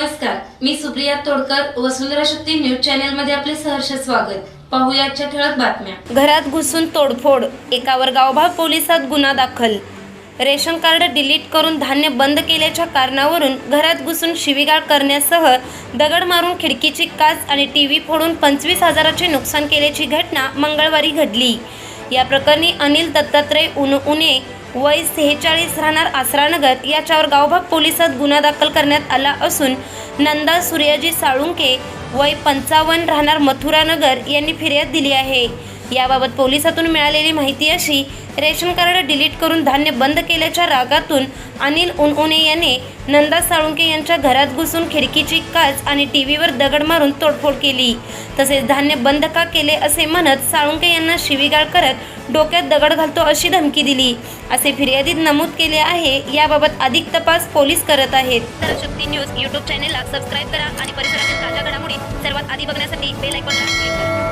नमस्कार मी सुप्रिया तोडकर वसुंधरा शक्ती न्यूज चॅनलमध्ये आपले सहर्ष स्वागत. पाहुयाच्या ठळक बातम्या. घरात घुसून तोडफोड एकावर गावभाग पोलिसात गुन्हा दाखल. रेशन कार्ड डिलीट करून धान्य बंद केल्याच्या कारणावरून घरात घुसून शिवीगाळ करण्यासह दगड मारून खिडकीची काच आणि टी व्ही फोडून पंचवीस हजाराचे नुकसान केल्याची घटना मंगळवारी घडली. या प्रकरणी अनिल दत्तात्रय उन उने वय सेहेचाळीस राहणार आसरानगर याच्यावर गावभाग पोलिसात गुन्हा दाखल करण्यात आला असून नंदा सूर्याजी साळुंके वय पंचावन्न राहणार मथुरानगर यांनी फिर्याद दिली आहे. याबाबत पोलिसातून मिळालेली माहिती अशी रेशन कार्ड डिलीट करून धान्य बंद केल्याच्या रागातून अनिल उनउने याने नंदा साळुंके यांच्या घरात घुसून खिडकीची काच आणि टी व्हीवर दगड मारून तोडफोड केली. तसेच धान्य बंद का केले असे म्हणत साळुंके यांना शिवीगाळ करत डोक्यात दगड घालतो अशी धमकी दिली. असे फिर्यादीत नमूद केले आहे याबाबत अधिक तपास पोलीस करत आहेत. शक्ती न्यूज यूट्यूब चॅनेलला सबस्क्राईब करा आणि परिसरातील ताज्या घडामोडी सर्वात आधी बघण्यासाठी बेल आयकॉनला क्लिक करा.